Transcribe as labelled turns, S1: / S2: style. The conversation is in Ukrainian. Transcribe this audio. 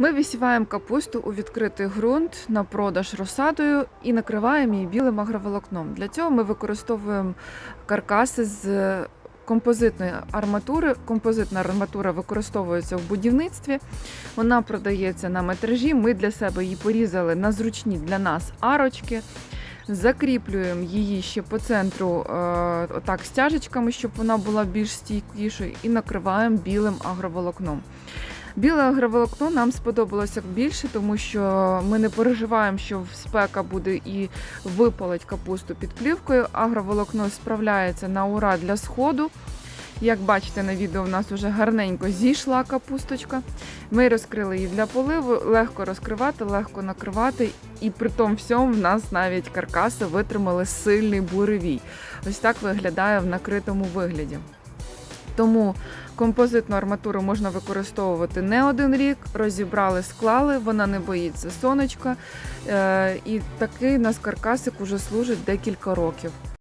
S1: Ми висіваємо капусту у відкритий ґрунт на продаж розсадою і накриваємо її білим агроволокном. Для цього ми використовуємо каркаси з композитної арматури. Композитна арматура використовується в будівництві. Вона продається на метражі. Ми для себе її порізали на зручні для нас арочки. Закріплюємо її ще по центру е, отак стяжечками, щоб вона була більш стійкішою, і накриваємо білим агроволокном. Біле агроволокно нам сподобалося більше, тому що ми не переживаємо, що спека буде і випалить капусту під плівкою. Агроволокно справляється на ура для сходу. Як бачите на відео, в нас вже гарненько зійшла капусточка. Ми розкрили її для поливу, легко розкривати, легко накривати, і при тому всьому в нас навіть каркаси витримали сильний буревій. Ось так виглядає в накритому вигляді. Тому композитну арматуру можна використовувати не один рік. Розібрали, склали, вона не боїться сонечка. Е, І такий у нас каркасик уже служить декілька років.